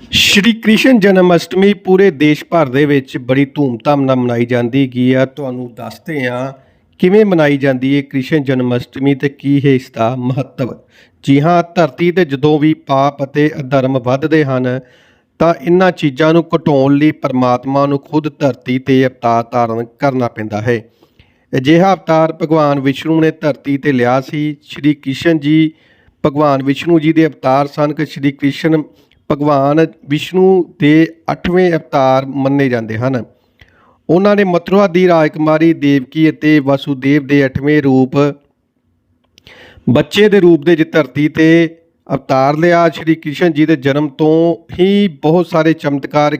ਸ਼੍ਰੀ ਕ੍ਰਿਸ਼ਨ ਜਨਮ ਅਸ਼ਟਮੀ ਪੂਰੇ ਦੇਸ਼ ਭਰ ਦੇ ਵਿੱਚ ਬੜੀ ਧੂਮਧਾਮ ਨਾਲ ਮਨਾਈ ਜਾਂਦੀ ਗਈ ਆ। ਤੁਹਾਨੂੰ ਦੱਸਦੇ ਆ ਕਿਵੇਂ ਮਨਾਈ ਜਾਂਦੀ ਹੈ ਕ੍ਰਿਸ਼ਨ ਜਨਮ ਅਸ਼ਟਮੀ ਤੇ ਕੀ ਹੈ ਇਸ ਦਾ ਮਹੱਤਵ। ਜੀ ਹਾਂ, ਧਰਤੀ ਤੇ ਜਦੋਂ ਵੀ ਪਾਪ ਅਤੇ ਅਧਰਮ ਵੱਧਦੇ ਹਨ, ਤਾਂ ਇਹਨਾਂ ਚੀਜ਼ਾਂ ਨੂੰ ਘਟਾਉਣ ਲਈ ਪਰਮਾਤਮਾ ਨੂੰ ਖੁਦ ਧਰਤੀ ਤੇ ਅਵਤਾਰ ਧਾਰਨ ਕਰਨਾ ਪੈਂਦਾ ਹੈ। ਅਜਿਹਾ ਅਵਤਾਰ ਭਗਵਾਨ ਵਿਸ਼ਨੂੰ ਨੇ ਧਰਤੀ ਤੇ ਲਿਆ ਸੀ। ਸ਼੍ਰੀ ਕ੍ਰਿਸ਼ਨ ਜੀ, ਭਗਵਾਨ ਵਿਸ਼ਨੂੰ ਜੀ ਦੇ ਅਵਤਾਰ ਸਨ। ਕਿ ਸ਼੍ਰੀ ਕ੍ਰਿਸ਼ਨ ਭਗਵਾਨ ਵਿਸ਼ਨੂੰ ਦੇ 8ਵੇਂ ਅਵਤਾਰ ਮੰਨੇ ਜਾਂਦੇ ਹਨ। ਉਹਨਾਂ ਨੇ ਮਥੁਰਾ ਦੀ ਰਾਜਕੁਮਾਰੀ ਦੇਵਕੀ ਅਤੇ ਵਸੂਦੇਵ ਦੇ 8ਵੇਂ ਰੂਪ, ਬੱਚੇ ਦੇ ਰੂਪ ਦੇ ਜਿ ਧਰਤੀ ਤੇ ਅਵਤਾਰ ਲਿਆ। ਸ਼੍ਰੀ ਕ੍ਰਿਸ਼ਨ ਜੀ ਦੇ ਜਨਮ ਤੋਂ ਹੀ ਬਹੁਤ ਸਾਰੇ ਚਮਤਕਾਰ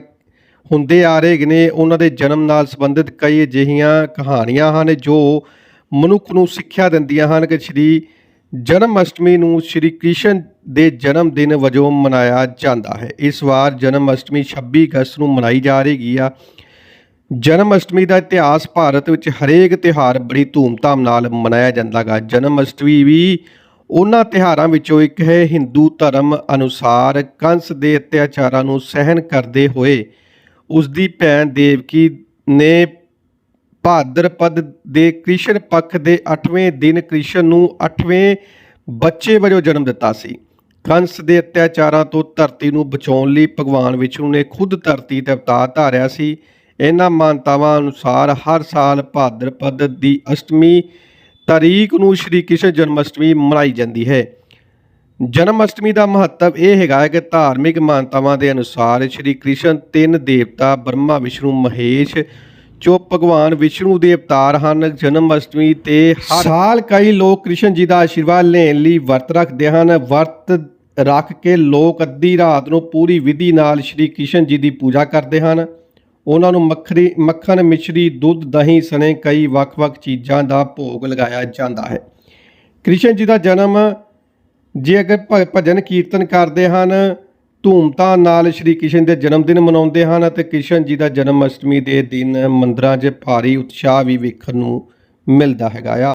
ਹੁੰਦੇ ਆ ਰਹੇ ਨੇ। ਉਹਨਾਂ ਦੇ ਜਨਮ ਨਾਲ ਸੰਬੰਧਿਤ ਕਈ ਅਜਿਹੀਆਂ ਕਹਾਣੀਆਂ ਹਨ ਜੋ ਮਨੁੱਖ ਨੂੰ ਸਿੱਖਿਆ ਦਿੰਦੀਆਂ ਹਨ ਕਿ ਸ਼੍ਰੀ ਜਨਮ ਅਸ਼ਟਮੀ ਨੂੰ ਸ਼੍ਰੀ ਕ੍ਰਿਸ਼ਨ ਦੇ ਜਨਮ ਦਿਨ ਵਜੋਂ ਮਨਾਇਆ ਜਾਂਦਾ ਹੈ। ਇਸ ਵਾਰ ਜਨਮ ਅਸ਼ਟਮੀ 26 ਅਗਸਤ ਨੂੰ ਮਨਾਈ ਜਾ ਰਹੀ ਆ। ਜਨਮ ਅਸ਼ਟਮੀ ਦਾ ਇਤਿਹਾਸ ਭਾਰਤ ਵਿੱਚ ਹਰੇਕ ਤਿਉਹਾਰ ਬੜੀ ਧੂਮਧਾਮ ਨਾਲ ਮਨਾਇਆ ਜਾਂਦਾਗਾ ਜਨਮ ਅਸ਼ਟਮੀ ਵੀ ਉਹਨਾਂ ਤਿਉਹਾਰਾਂ ਵਿੱਚੋਂ ਇੱਕ ਹੈ। ਹਿੰਦੂ ਧਰਮ ਅਨੁਸਾਰ ਕੰਸ ਦੇ ਅਤਿਆਚਾਰਾਂ ਨੂੰ ਸਹਿਣ ਕਰਦੇ ਹੋਏ ਉਸ ਦੀ ਭੈਣ ਦੇਵਕੀ ਨੇ ਭਾਦਰਪਦ ਦੇ ਕ੍ਰਿਸ਼ਨ ਪੱਖ ਦੇ 8ਵੇਂ ਦਿਨ ਕ੍ਰਿਸ਼ਨ ਨੂੰ 8ਵੇਂ ਬੱਚੇ ਵਜੋਂ ਜਨਮ ਦਿੱਤਾ ਸੀ। ਕੰਸ ਦੇ ਅਤਿਆਚਾਰਾਂ ਤੋਂ ਧਰਤੀ ਨੂੰ ਬਚਾਉਣ ਲਈ ਭਗਵਾਨ ਵਿਸ਼ਨੂੰ ਨੇ ਖੁਦ ਧਰਤੀ ਤੇ ਅਵਤਾਰ ਧਾਰਿਆ ਸੀ। ਇਹਨਾਂ ਮਾਨਤਾਵਾਂ ਅਨੁਸਾਰ ਹਰ ਸਾਲ ਭਾਦਰਪਦ ਦੀ ਅਸ਼ਟਮੀ ਤਾਰੀਖ ਨੂੰ ਸ਼੍ਰੀ ਕ੍ਰਿਸ਼ਨ ਜਨਮ ਅਸ਼ਟਮੀ ਮਨਾਈ ਜਾਂਦੀ ਹੈ। ਜਨਮ ਅਸ਼ਟਮੀ ਦਾ ਮਹੱਤਵ ਇਹ ਹੈਗਾ ਹੈ ਕਿ ਧਾਰਮਿਕ ਮਾਨਤਾਵਾਂ ਦੇ ਅਨੁਸਾਰ ਸ਼੍ਰੀ ਕ੍ਰਿਸ਼ਨ ਤਿੰਨ ਦੇਵਤਾ ਬ੍ਰਹਮਾ, ਵਿਸ਼ਨੂੰ, ਮਹੇਸ਼ ਜੋ ਭਗਵਾਨ ਵਿਸ਼ਨੂੰ ਦੇ ਅਵਤਾਰ ਹਨ, ਜਨਮ ਅਸ਼ਟਮੀ ਤੇ ਹਰ ਸਾਲ ਕਈ ਲੋਕ ਕ੍ਰਿਸ਼ਨ ਜੀ ਦਾ ਆਸ਼ੀਰਵਾਦ ਲੈਣ ਲਈ ਵਰਤ ਰੱਖਦੇ ਹਨ। ਵਰਤ ਰੱਖ ਕੇ ਲੋਕ ਅੱਧੀ ਰਾਤ ਨੂੰ ਪੂਰੀ ਵਿਧੀ ਨਾਲ ਸ਼੍ਰੀ ਕ੍ਰਿਸ਼ਨ ਜੀ ਦੀ ਪੂਜਾ ਕਰਦੇ ਹਨ। ਉਹਨਾਂ ਨੂੰ ਮੱਖਰੀ, ਮੱਖਣ, ਮਿਸ਼ਰੀ, ਦੁੱਧ, ਦਹੀਂ ਸਣੇ ਕਈ ਵੱਖ-ਵੱਖ ਚੀਜ਼ਾਂ ਦਾ ਭੋਗ ਲਗਾਇਆ ਜਾਂਦਾ ਹੈ। ਕ੍ਰਿਸ਼ਨ ਜੀ ਦਾ ਜਨਮ ਜੇ ਅਗਰ ਭ- ਭਜਨ ਕੀਰਤਨ ਕਰਦੇ ਹਨ ਧੂਮਧਾਮ ਨਾਲ ਸ਼੍ਰੀ ਕ੍ਰਿਸ਼ਨ ਦੇ ਜਨਮ ਦਿਨ ਮਨਾਉਂਦੇ ਹਨ ਅਤੇ ਕ੍ਰਿਸ਼ਨ ਜੀ ਦਾ ਜਨਮ ਅਸ਼ਟਮੀ ਦੇ ਦਿਨ ਮੰਦਰਾਂ 'ਚ ਭਾਰੀ ਉਤਸ਼ਾਹ ਵੀ ਵੇਖਣ ਨੂੰ ਮਿਲਦਾ ਹੈਗਾ ਆ।